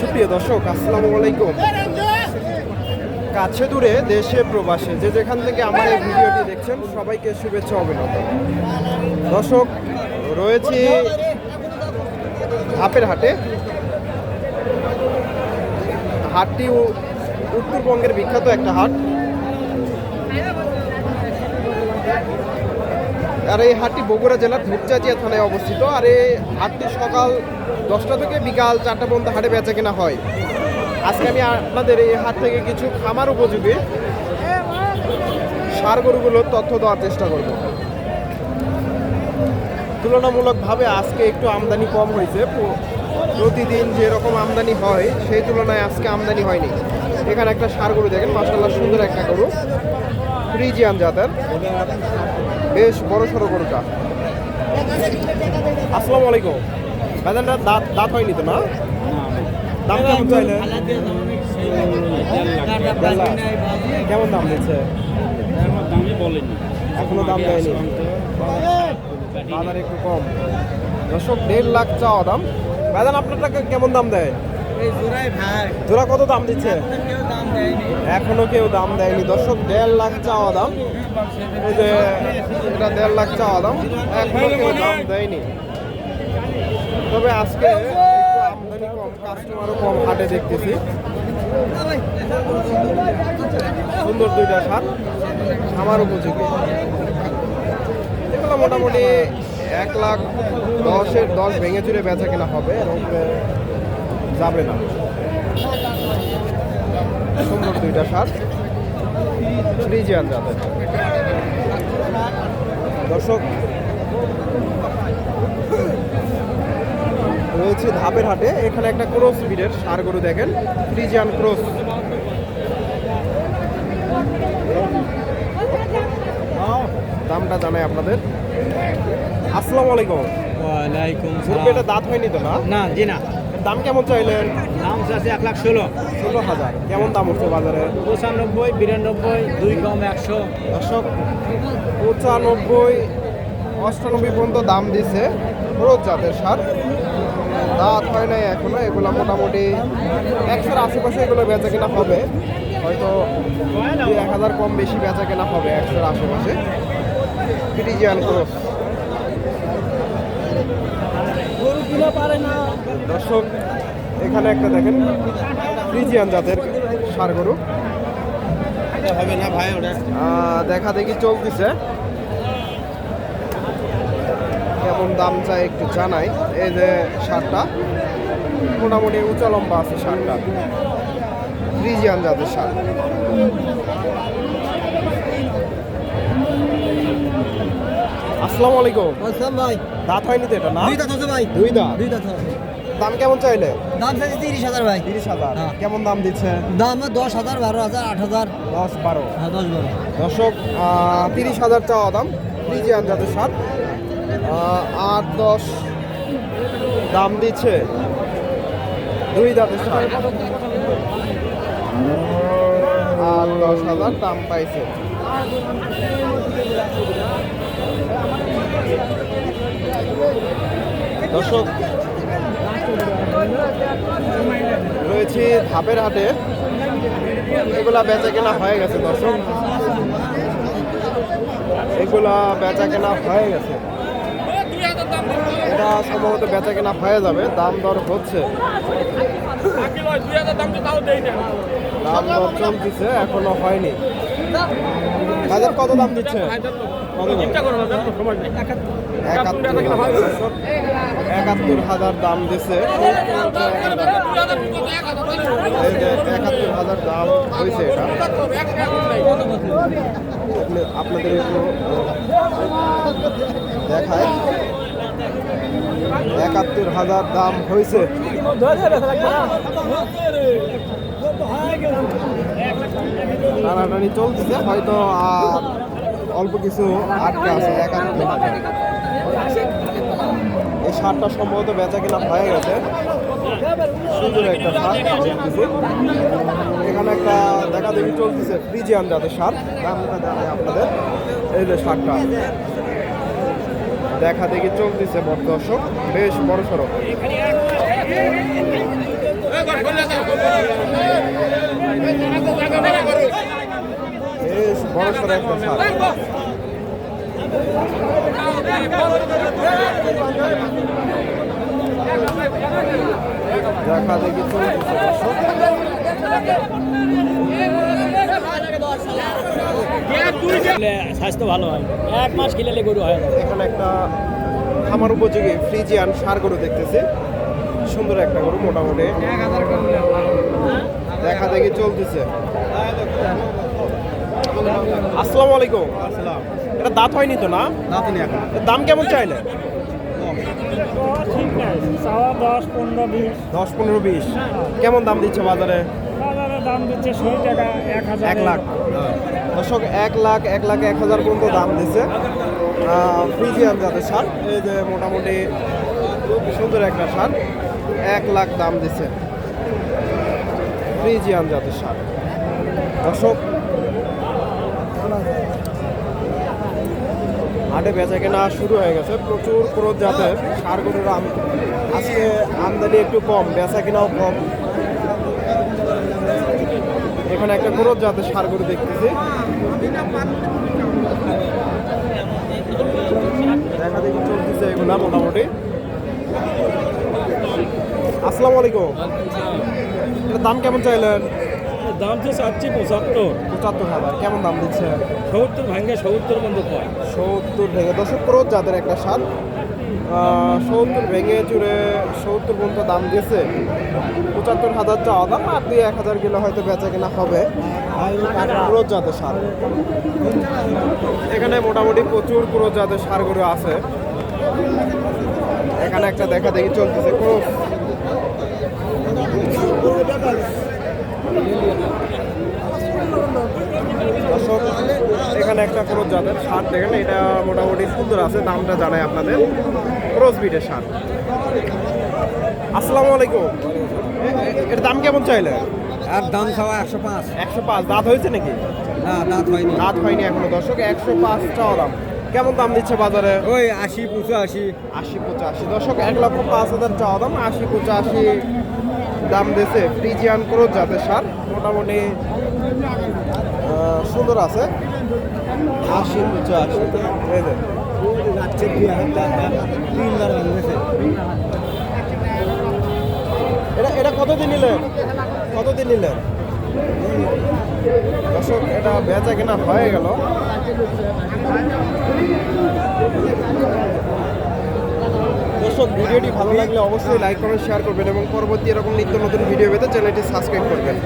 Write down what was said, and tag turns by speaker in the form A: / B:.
A: সুপ্রিয় দর্শক, আসসালামু আলাইকুম। কাছে দূরে দেশে প্রবাসে, যে যেখান থেকে আমার এই ভিডিওটি দেখছেন, সবাইকে শুভেচ্ছা অভিনন্দন। দর্শক, রয়েছে ধাপের হাটে। হাটটি উত্তরবঙ্গের বিখ্যাত একটা হাট। আর এই হাটটি বগুড়া জেলার ধূপচাচিয়া থানায় অবস্থিত। আর এই হাটটি সকাল দশটা থেকে বিকাল চারটা পর্যন্ত হাটে বেচা কেনা হয়। আজকে আমি আপনাদের এই হাট থেকে কিছু খামার উপযোগী সার গরুগুলোর তথ্য দেওয়ার চেষ্টা করব। তুলনামূলকভাবে আজকে একটু আমদানি কম হয়েছে। প্রতিদিন যেরকম আমদানি হয়, সেই তুলনায় আজকে আমদানি হয়নি। এখানে একটা সার গরু দেখেন মাসাল্লাহ সুন্দর একটা গরু। ফ্রিজিয়ান জাতের। বেশ বড় সড়ো গরুটা। আসসালামু আলাইকুম। বাজানটা দাঁত দাঁত হয়নি তো না? দাম কেমন চাইলে কেমন দাম দিচ্ছে এখনও দাম দেয়নি। বাজার একটু কম। দশক দেড় লাখ চাওয়া দাম। বাজান আপনার টাকা কেমন দাম দেয়? জোড়া কত দাম দিচ্ছে? এখনও কেউ দাম দেয়নি। দর্শক দেড় লাখ চাওয়া দাম। এটা দেড় লাখ চাওয়া দাম এখনও কেউ দাম দেয়নি। তবে আজকে আমদানি কম কাস্টমারও কম হাটে দেখতেছি। সুন্দর দুইটা সার আমার উপযোগী। এগুলো মোটামুটি এক লাখ দশের দশ ভেঙে চুরে বেচা কেনা হবে উপরে যাবে না। সুন্দর দুইটা সার ফ্রিজিয়ান জাতের দর্শক রয়েছে ধাপের হাটে। এখানে একটা ক্রস বিডের সার গরু দেখেন ফ্রিজিয়ান ক্রস। দামটা জানাই আপনাদের। আসসালামু আলাইকুম।
B: ওয়ালাইকুম
A: দাঁত হয়নি তো না?
B: না জি না।
A: দাম কেমন চাইলেন?
B: দাম আছে এক লাখ ষোলো।
A: ষোলো হাজার। কেমন দাম উঠছে বাজারে?
B: পঁচানব্বই বিরানব্বই দুই কম একশো।
A: একশো পঁচানব্বই অষ্টানব্বই পর্যন্ত দাম দিছে। রোজ জাতের সার। দাঁত হয় নাই এখনও এগুলো মোটামুটি একশোর আশেপাশে এগুলো বেচা কেনা হবে। হয়তো এক হাজার কম বেশি বেচা কেনা হবে একশোর আশেপাশে। ফ্রিজিয়ান ক্রস দর্শক, এখানে একটা দেখেন, ফ্রিজিয়ান জাতের সার গরু
B: হবে না ভাই ওটা
A: দেখা দেখি চলতেছে। কেমন দাম চাই একটু জানাই। এই যে সারটা, মোটামুটি উঁচা লম্বা আছে সারটা। ফ্রিজিয়ান জাতের সার। আসসালামু আলাইকুম।
B: ভাই।
A: দাঁত হয়নি তো এটা না?
B: দুই দাঁত আছে ভাই।
A: দুই দাঁত
B: দুই দাঁত।
A: দাম কেমন চাইলে?
B: দাম চাইছে তিরিশ হাজার ভাই।
A: তিরিশ হাজার।
B: হ্যাঁ।
A: কেমন দাম দিচ্ছে?
B: দাম দশ হাজার বারো হাজার আট হাজার।
A: দশ বারো।
B: হ্যাঁ দশ বারো।
A: দর্শক তিরিশ হাজার চাওয়া দাম। ফ্রিজিয়ান যাদের সাত আট দশ দাম দিচ্ছে। দুই দাঁতের সাত আট দশ হাজার দাম পাইছে। দর্শক, রয়েছে ধাপের হাটে। এগুলা বেচা কেনা হয়ে গেছে, দর্শক। এগুলা বেচা কেনা হয়ে গেছে। এটা সম্ভবত বেচা কেনা হয়ে যাবে, দাম দর হচ্ছে। দাম দর চলতেছে, এখনও হয়নি। বাজার কত দাম দিচ্ছে? কত? একাত্তর হাজার দাম যে একাত্তর হাজার দাম হয়েছে আপনাদের একটু দেখায়। একাত্তর হাজার দাম হয়েছে টানাটানি চলতেছে, হয়তো অল্প কিছু আটকে আছে, একাত্তর হাজার। সারটা সম্ভবত বেচা কেনা হয়ে গেছে। সুন্দর একটা সার এখানে একটা দেখা দেখি চলতেছে, ফ্রিজিয়ান যাদের সার। আপনাদের। এই যে সারটা। দেখা দেখি চলতেছে বড় দর্শক, বেশ বড় সড়ক বেশ বড় সড়ো একটা সার। দেখা দেখি
B: স্বাস্থ্য ভালো হয়। এক মাস খেলে গরু হয়।
A: এখানে একটা খামার উপযোগী ফ্রিজিয়ান সার গরু দেখতেছি। সুন্দর একটা গরু মোটামুটি। দেখা দেখি চলতেছে। আসসালামু আলাইকুম। এটা দাঁত হয়নি তো না?
B: নাতিনি এখন।
A: এর দাম কেমন চাইলে?
C: ঠিক নাই দশ পনেরো বিশ।
A: দশ পনেরো বিশ। কেমন দাম দিচ্ছে বাজারে?
C: বাজারে দাম দিচ্ছে ষোলো টাকা এক হাজার।
A: এক লাখ। দর্শক এক লাখ এক লাখ এক হাজার পর্যন্ত দাম দিচ্ছে। ফ্রিজিয়ান জাতের সার এই যে মোটামুটি সুন্দর একটা সার এক লাখ দাম দিচ্ছে। ফ্রিজিয়ান জাতের সার দর্শক হাটে বেচা কেনা শুরু হয়ে গেছে। প্রচুর ক্রোধ জাতের সার গরুর আম- আজকে আমদানি একটু কম, বেচা কেনাও কম। এখানে একটা ক্রোধ জাতের সার গরু দেখতেছি দেখা দেখি মোটামুটি। আসসালামু আলাইকুম। দাম কেমন চাইলেন?
C: দাম তো চাচ্ছি পঁচাত্তর
A: পঁচাত্তর হাজার কেমন দাম দিচ্ছে?
C: সত্তর ভাঙ্গে সত্তর বন্ধ পায়
A: সত্তর ভেঙে দশ ক্রোধ জাতের একটা সার সত্তর ভেঙে চুরে সত্তর পর্যন্ত দাম দিয়েছে। পঁচাত্তর হাজার চাওয়া দাম আর দুই এক হাজার কিলো হয়তো বেচা কেনা হবে। ক্রোধ জাতের সার এখানে মোটামুটি প্রচুর ক্রোধ জাতের সারগুলো আছে। এখানে একটা দেখা দেখি চলতেছে ক্রোধ দর্শক এখানে একটা ক্রোজ জাতের শার্ট দেখেন এটা মোটামুটি সুন্দর আছে দামটা জানাই আপনাদের। ক্রোজ বিটের শার্ট। আসসালামু আলাইকুম। এর দাম কেমন চাইলে
B: আর দাম চাওয়া একশো পাঁচ।
A: একশো পাঁচ। দাঁত হয়েছে নাকি?
B: না দাঁত হয়নি।
A: দাঁত হয়নি এখনও। দর্শক একশো পাঁচ চাওয়া দাম। কেমন দাম দিচ্ছে বাজারে?
B: ওই আশি পঁচাশি।
A: আশি পঁচাশি। দর্শক এক লক্ষ পাঁচ হাজার চাওয়া দাম। আশি পঁচাশি। দাম দিয়েছে ফ্রিজিয়ান ক্রোজ জাতের সার। মোটামুটি সুন্দর আছে। আশি পঁচাশি। এটা এটা কতদিন নিলেন? কতদিন নিলেন? দর্শক এটা বেচা কেনা হয়ে গেল। দর্শক, ভিডিওটি ভালো লাগলে অবশ্যই লাইক কমেন্ট শেয়ার করবেন এবং পরবর্তী এরকম নিত্য নতুন ভিডিও পেতে চ্যানেলটি সাবস্ক্রাইব করবেন।